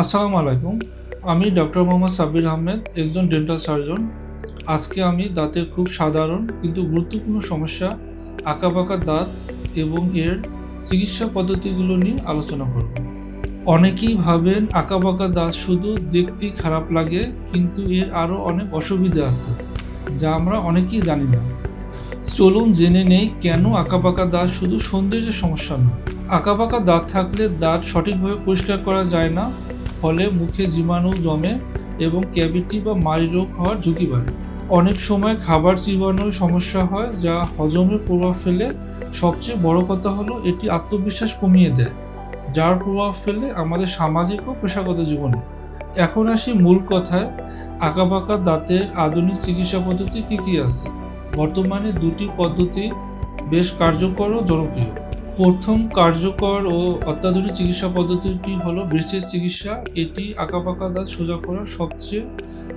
আসসালামু আলাইকুম। আমি ডক্টর মোহাম্মদ সাব্বির আহমেদ, একজন ডেন্টাল সার্জন আজকে আমি দাঁতের খুব সাধারণ কিন্তু গুরুত্বপূর্ণ সমস্যা, আঁকাবাঁকা দাঁত এবং এর চিকিৎসা পদ্ধতিগুলো নিয়ে আলোচনা করব। অনেকেই ভাবেন আঁকাবাঁকা দাঁত শুধু দেখতেই খারাপ লাগে, কিন্তু এর আরও অনেক অসুবিধা আছে, যা আমরা অনেকেই জানি না। চলুন জেনে নেই কেন আঁকাবাঁকা দাঁত শুধু সৌন্দর্যের সমস্যা নয়। আঁকাবাঁকা দাঁত থাকলে দাঁত সঠিকভাবে পরিষ্কার করা যায় না ফলে মুখে জীবাণু জমে এবং ক্যাভিটি বা মাড়ি রোগ হওয়ার ঝুঁকি বাড়ে। অনেক সময় খাবার চিবানোর সমস্যা হয়, যা হজমের প্রভাব ফেলে। সবচেয়ে বড় কথা হলো, এটি আত্মবিশ্বাস কমিয়ে দেয়, যার প্রভাব ফেলে আমাদের সামাজিক ও পেশাগত জীবনে। এখন আসি মূল কথায়, আঁকাবাঁকা দাঁতের আধুনিক চিকিৎসা পদ্ধতি কী কী আছে? বর্তমানে দুটি পদ্ধতি বেশ কার্যকর ও জনপ্রিয়। প্রথম কার্যকর ও অত্যাধুনিক চিকিৎসা পদ্ধতিটি হলো ব্রেসেস চিকিৎসা। এটি আঁকাবাঁকা দাঁত সোজা করার সবচেয়ে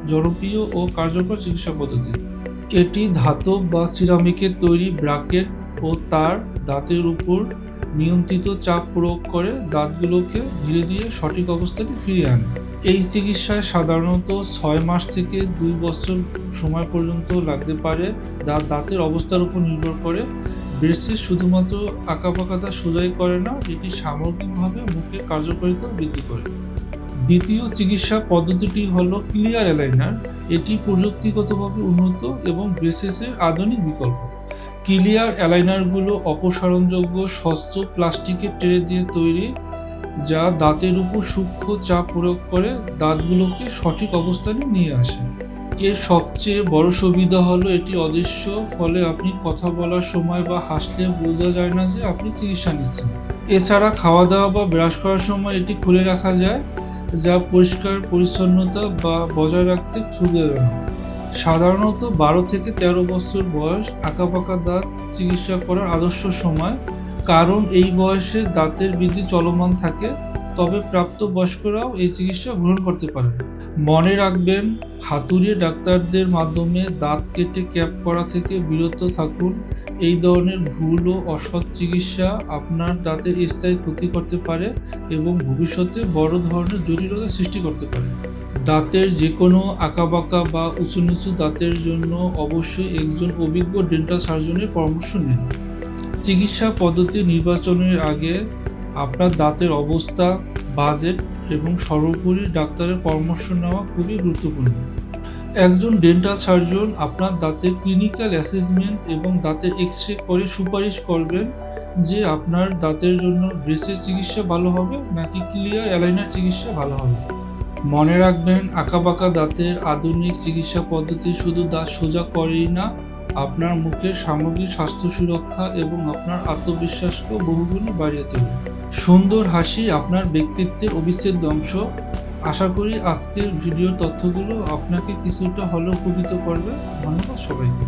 জনপ্রিয় ও কার্যকর চিকিৎসা পদ্ধতি। এটি ধাতব বা সিরামিকের তৈরি ব্রাকেট ও তার দাঁতের উপর নিয়ন্ত্রিত চাপ প্রয়োগ করে দাঁতগুলোকে ধীরে ধীরে সঠিক অবস্থানে ফিরিয়ে আনে। এই চিকিৎসায় সাধারণত ছয় মাস থেকে দুই বছর সময় পর্যন্ত লাগতে পারে। দাঁত দাঁতের অবস্থার উপর নির্ভর করে ব্রেসিস শুধুমাত্র আঁকাবাঁকা দাঁত সোজাই করে না, এটি সামগ্রিকভাবে মুখের কার্যকারিতা বৃদ্ধি করে। দ্বিতীয় চিকিৎসা পদ্ধতিটি হল ক্লিয়ার অ্যালাইনার। এটি প্রযুক্তিগতভাবে উন্নত এবং ব্রেসেসের আধুনিক বিকল্প। ক্লিয়ার অ্যালাইনারগুলো অপসারণযোগ্য স্বচ্ছ প্লাস্টিকের ট্রে দিয়ে তৈরি, যা দাঁতের উপর সূক্ষ্ম চাপ প্রয়োগ করে দাঁতগুলোকে সঠিক অবস্থানে নিয়ে আসে। এর সবচেয়ে বড় সুবিধা হলো এটি অদৃশ্য, ফলে আপনি কথা বলার সময় বা হাসলে বোঝা যায় না যে আপনি চিকিৎসা নিচ্ছেন। এছাড়া খাওয়া দাওয়া বা ব্রাশ করার সময় এটি খুলে রাখা যায়, যা পরিষ্কার, পরিচ্ছন্নতা বা বজায় রাখতে সুবিধাজনক সাধারণত বারো থেকে তেরো বছর বয়স আঁকাপাকা দাঁত চিকিৎসা করার আদর্শ সময়, কারণ এই বয়সে দাঁতের বৃদ্ধি চলমান থাকে, তবে প্রাপ্তবয়স্করাও এই চিকিৎসা গ্রহণ করতে পারেন। মনে রাখবেন, হাতুড়ে ডাক্তারদের মাধ্যমে দাঁত কেটে ক্যাপ করা থেকে বিরত থাকুন। এই ধরনের ভুল ও অসৎ চিকিৎসা আপনার দাঁতের স্থায়ী ক্ষতি করতে পারে এবং ভবিষ্যতে বড় ধরনের জটিলতা সৃষ্টি করতে পারে। দাঁতের যে কোনো আঁকাবাঁকা বা উঁচু নিচু দাঁতের জন্য অবশ্যই একজন অভিজ্ঞ ডেন্টাল সার্জনের পরামর্শ নিন। চিকিৎসা পদ্ধতি নির্বাচনের আগে আপনার দাঁতের অবস্থা বাজেট এবং সর্বোপরি ডাক্তারের পরামর্শ নেওয়া খুবই গুরুত্বপূর্ণ। একজন ডেন্টাল সার্জন আপনার দাঁতের ক্লিনিক্যাল অ্যাসেসমেন্ট এবং দাঁতের এক্স রে করে সুপারিশ করবেন যে আপনার দাঁতের জন্য ব্রেসের চিকিৎসা ভালো হবে নাকি ক্লিয়ার অ্যালাইনার চিকিৎসা ভালো হবে। মনে রাখবেন, আঁকাবাঁকা দাঁতের আধুনিক চিকিৎসা পদ্ধতি শুধু দাঁত সোজা করেই না, আপনার মুখের সামগ্রিক স্বাস্থ্য সুরক্ষা এবং আপনার আত্মবিশ্বাসকেও বহুগুণে বাড়িয়ে তোলে। সুন্দর হাসি আপনার ব্যক্তিত্বের অবিচ্ছেদ্য অংশ। আশা করি আজকের ভিডিও তথ্যগুলো আপনাকে কিছুটা হলেও উপকৃত করবে। ধন্যবাদ সবাইকে।